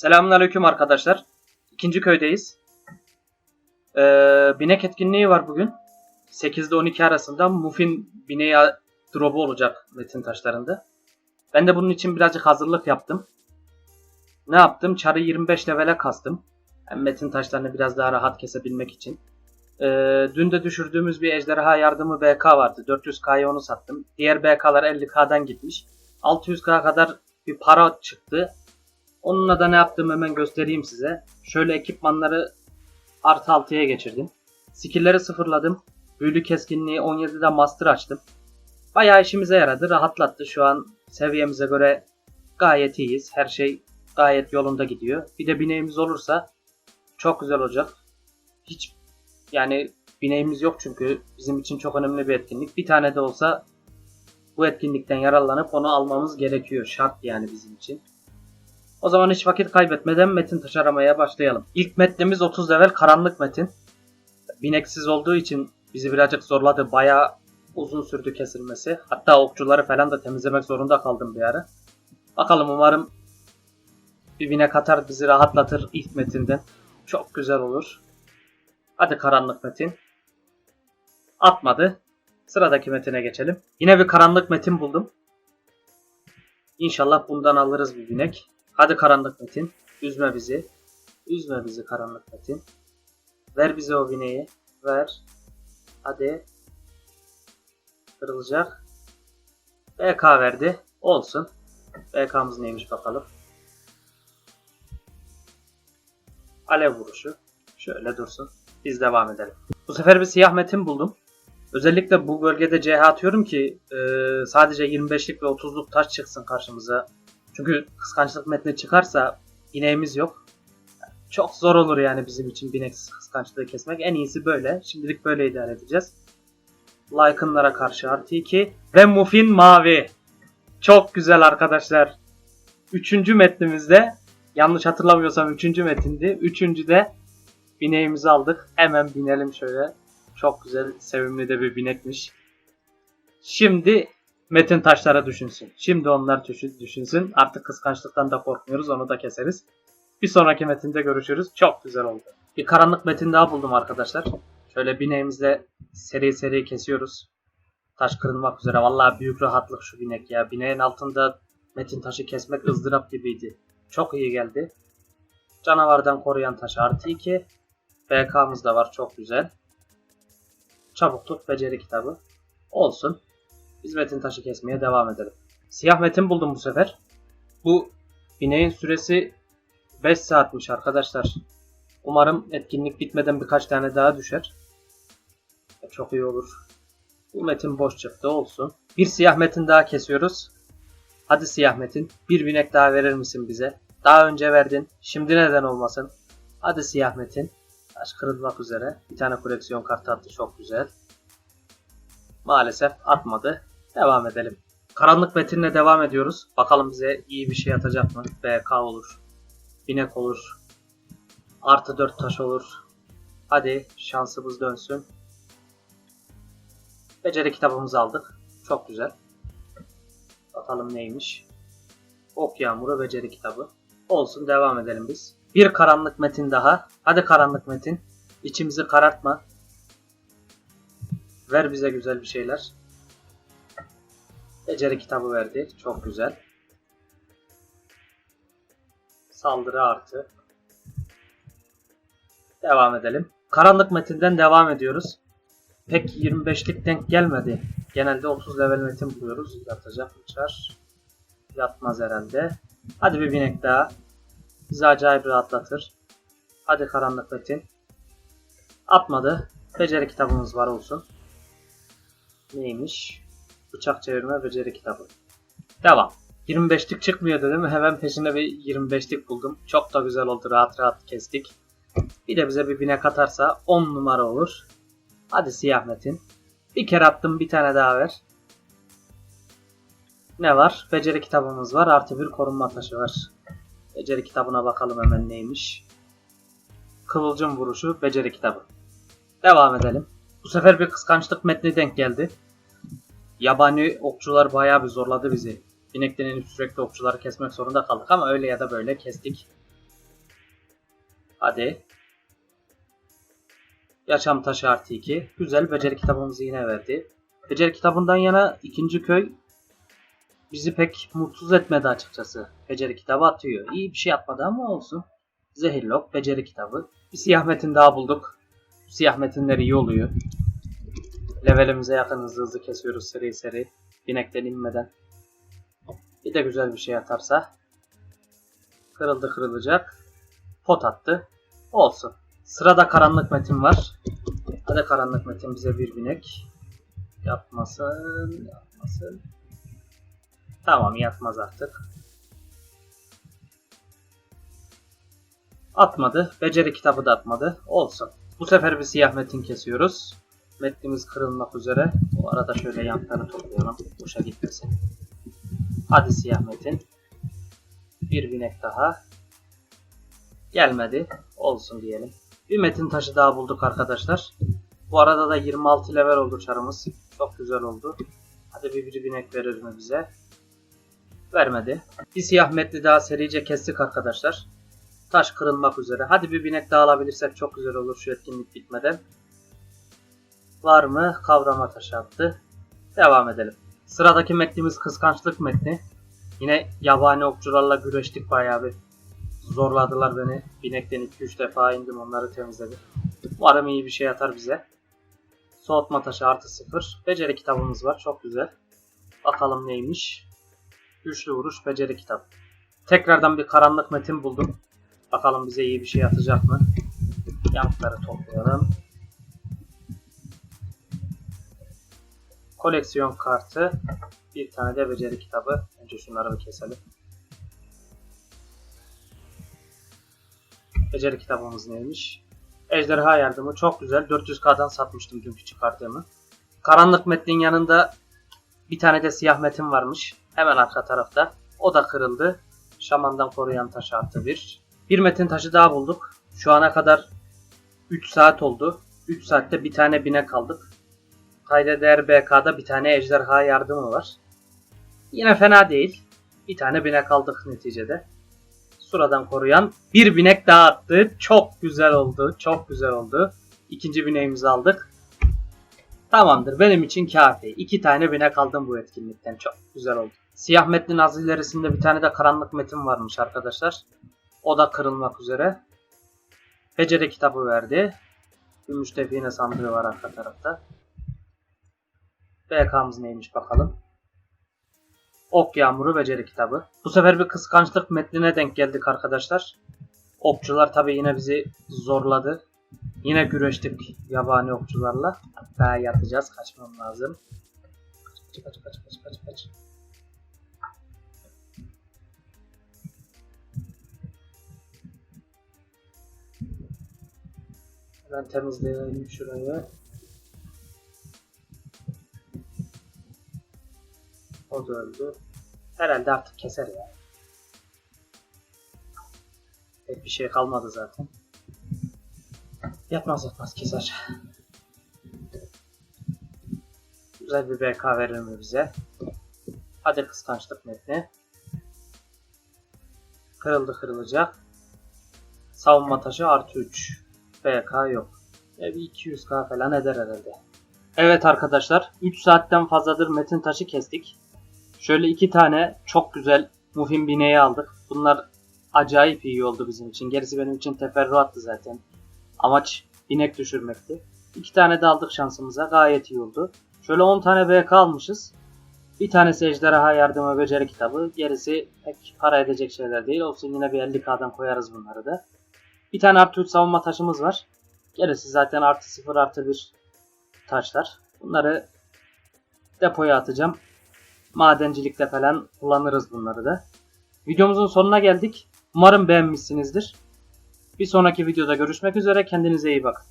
Selamünaleyküm arkadaşlar. İkinci köydeyiz. Ee, binek etkinliği var bugün. 8 ile 12 arasında Muffin bineği drop'u olacak metin taşlarında. Ben de bunun için birazcık hazırlık yaptım. Ne yaptım? Çarı 25 levele kastım. Hem metin taşlarını biraz daha rahat kesebilmek için. Ee, dün de düşürdüğümüz bir ejderha yardımı BK vardı. 400K'ya onu sattım. Diğer BK'lar 50K'dan gitmiş. 600K kadar bir para çıktı. Onunla da ne yaptığımı hemen göstereyim size. Şöyle ekipmanları artı 6'ya geçirdim. Skill'leri sıfırladım. Büyülü keskinliği 17'de master açtım. Bayağı işimize yaradı. Rahatlattı. Şu an seviyemize göre gayet iyiyiz. Her şey gayet yolunda gidiyor. Bir de bineğimiz olursa çok güzel olacak. Hiç yani bineğimiz yok çünkü bizim için çok önemli bir etkinlik. Bir tane de olsa bu etkinlikten yararlanıp onu almamız gerekiyor. Şart yani bizim için. O zaman hiç vakit kaybetmeden metin taş aramaya başlayalım. İlk metnimiz 30 level karanlık metin. Bineksiz olduğu için bizi birazcık zorladı. Bayağı uzun sürdü kesilmesi. Hatta okçuları falan da temizlemek zorunda kaldım bir ara. Bakalım umarım bir binek atar bizi rahatlatır ilk metinden. Çok güzel olur. Hadi karanlık metin. Atmadı. Sıradaki metine geçelim. Yine bir karanlık metin buldum. İnşallah bundan alırız bir binek. Hadi karanlık metin. Üzme bizi. Üzme bizi karanlık metin. Ver bize o bineği. Ver. Hadi. Kırılacak. BK verdi. Olsun. BK'mız neymiş bakalım. Alev vuruşu. Şöyle dursun. Biz devam edelim. Bu sefer bir siyah metin buldum. Özellikle bu bölgede CH atıyorum ki e, sadece 25'lik ve 30'luk taş çıksın karşımıza. Çünkü kıskançlık metni çıkarsa ineğimiz yok. Çok zor olur yani bizim için bineksiz kıskançlığı kesmek. En iyisi böyle. Şimdilik böyle idare edeceğiz. Lycan'lara karşı artı 2. Ve Muffin mavi. Çok güzel arkadaşlar. Üçüncü metnimizde yanlış hatırlamıyorsam üçüncü metindi. Üçüncüde bineğimizi aldık. Hemen binelim şöyle. Çok güzel, sevimli de bir binekmiş. Şimdi Metin taşlara düşünsün. Şimdi onlar düşün- düşünsün. Artık kıskançlıktan da korkmuyoruz. Onu da keseriz. Bir sonraki metinde görüşürüz. Çok güzel oldu. Bir karanlık metin daha buldum arkadaşlar. Şöyle bineğimizle seri seri kesiyoruz. Taş kırılmak üzere. Vallahi büyük rahatlık şu binek ya. Bineğin altında metin taşı kesmek ızdırap gibiydi. Çok iyi geldi. Canavardan koruyan taş artı 2. BK'mız da var. Çok güzel. Çabukluk beceri kitabı. Olsun. Biz metin taşı kesmeye devam edelim. Siyah metin buldum bu sefer. Bu ineğin süresi 5 saatmiş arkadaşlar. Umarım etkinlik bitmeden birkaç tane daha düşer. Çok iyi olur. Bu metin boş çıktı olsun. Bir siyah metin daha kesiyoruz. Hadi siyah metin. Bir binek daha verir misin bize? Daha önce verdin. Şimdi neden olmasın? Hadi siyah metin. Taş kırılmak üzere. Bir tane koleksiyon kartı attı. Çok güzel. Maalesef atmadı. Devam edelim. Karanlık metinle devam ediyoruz. Bakalım bize iyi bir şey atacak mı? BK olur. Binek olur. Artı 4 taş olur. Hadi şansımız dönsün. Beceri kitabımızı aldık. Çok güzel. Bakalım neymiş. Ok yağmuru beceri kitabı. Olsun devam edelim biz. Bir karanlık metin daha. Hadi karanlık metin. İçimizi karartma. Ver bize güzel bir şeyler. Beceri kitabı verdi. Çok güzel. Saldırı artı. Devam edelim. Karanlık metinden devam ediyoruz. Pek 25'lik denk gelmedi. Genelde 30 level metin buluyoruz. Yatacak uçar. Yatmaz herhalde. Hadi bir binek daha. Bizi acayip rahatlatır. Hadi karanlık metin. Atmadı. Beceri kitabımız var olsun. Neymiş? Bıçak çevirme beceri kitabı. Devam. 25'lik çıkmıyordu değil mi? Hemen peşine bir 25'lik buldum. Çok da güzel oldu. Rahat rahat kestik. Bir de bize bir binek atarsa 10 numara olur. Hadi siyah metin. Bir kere attım bir tane daha ver. Ne var? Beceri kitabımız var. Artı bir korunma taşı var. Beceri kitabına bakalım hemen neymiş. Kıvılcım vuruşu beceri kitabı. Devam edelim. Bu sefer bir kıskançlık metni denk geldi. Yabani okçular bayağı bir zorladı bizi. Binekten inip sürekli okçuları kesmek zorunda kaldık ama öyle ya da böyle kestik. Hadi. Yaşam taşı artı 2. Güzel. Beceri kitabımızı yine verdi. Beceri kitabından yana ikinci köy bizi pek mutsuz etmedi açıkçası. Beceri kitabı atıyor. İyi bir şey atmadı ama olsun. Zehirlok, beceri kitabı. Bir siyah metin daha bulduk. Bu siyah metinler iyi oluyor. Levelimize yakın hızlı hızlı kesiyoruz seri seri. Binekten inmeden. Bir de güzel bir şey atarsa. Kırıldı kırılacak. Pot attı. Olsun. Sırada karanlık metin var. Hadi karanlık metin bize bir binek. Yapmasın. Yapmasın. Tamam yatmaz artık. Atmadı. Beceri kitabı da atmadı. Olsun. Bu sefer bir siyah metin kesiyoruz. Metnimiz kırılmak üzere. Bu arada şöyle yanları toplayalım. Boşa gitmesin. Hadi siyah metin. Bir binek daha. Gelmedi. Olsun diyelim. Bir metin taşı daha bulduk arkadaşlar. Bu arada da 26 level oldu çarımız. Çok güzel oldu. Hadi bir, bir binek verir mi bize? Vermedi. Bir siyah metni daha serice kestik arkadaşlar. Taş kırılmak üzere. Hadi bir binek daha alabilirsek çok güzel olur şu etkinlik bitmeden. Var mı? Kavrama taşı attı. Devam edelim. Sıradaki metnimiz kıskançlık metni. Yine yabani okçularla güreştik bayağı bir. Zorladılar beni. Binekten 2-3 defa indim onları temizledim. Umarım iyi bir şey atar bize. Soğutma taşı artı 0. Beceri kitabımız var. Çok güzel. Bakalım neymiş. Güçlü vuruş beceri kitap. Tekrardan bir karanlık metin buldum. Bakalım bize iyi bir şey atacak mı? Yankları toplayalım. Koleksiyon kartı. Bir tane de beceri kitabı. Önce şunları bir keselim. Beceri kitabımız neymiş? Ejderha yardımı çok güzel. 400k'dan satmıştım dünkü çıkardığımı. Karanlık metnin yanında bir tane de siyah metin varmış. Hemen arka tarafta. O da kırıldı. Şamandan koruyan taş artı bir. Bir metin taşı daha bulduk. Şu ana kadar 3 saat oldu. 3 saatte bir tane binek aldık. Kayda değer BK'da bir tane ejderha yardımı var. Yine fena değil. Bir tane binek aldık neticede. Suradan koruyan bir binek daha attı. Çok güzel oldu. Çok güzel oldu. İkinci bineğimizi aldık. Tamamdır. Benim için kafi. İki tane binek aldım bu etkinlikten. Çok güzel oldu. Siyah metnin az ilerisinde bir tane de karanlık metin varmış arkadaşlar. O da kırılmak üzere. Beceri kitabı verdi. Gümüş define sandığı var arka tarafta. BK'mız neymiş bakalım. Ok Yağmuru Beceri kitabı. Bu sefer bir kıskançlık metnine denk geldik arkadaşlar. Okçular tabi yine bizi zorladı. Yine güreştik yabani okçularla. Hatta yatacağız. Kaçmam lazım. Kaç kaç kaç kaç kaç kaç. Hemen temizleyelim şurayı. O da öldü. Herhalde artık keser ya. Pek bir şey kalmadı zaten. Yapmaz yapmaz keser. Güzel bir BK verir mi bize? Hadi kıskançlık metni. Kırıldı kırılacak. Savunma taşı artı 3. BK yok. E bir 200k falan eder herhalde. Evet arkadaşlar 3 saatten fazladır metin taşı kestik. Şöyle iki tane çok güzel muhim bineği aldık. Bunlar acayip iyi oldu bizim için. Gerisi benim için teferruattı zaten. Amaç binek düşürmekti. İki tane de aldık şansımıza. Gayet iyi oldu. Şöyle 10 tane BK almışız. Bir tanesi ejderha yardımı beceri kitabı. Gerisi pek para edecek şeyler değil. Olsun yine bir 50k'dan koyarız bunları da. Bir tane artı 3 savunma taşımız var. Gerisi zaten artı 0 artı 1 taşlar. Bunları depoya atacağım. Madencilikte falan kullanırız bunları da. Videomuzun sonuna geldik. Umarım beğenmişsinizdir. Bir sonraki videoda görüşmek üzere. Kendinize iyi bakın.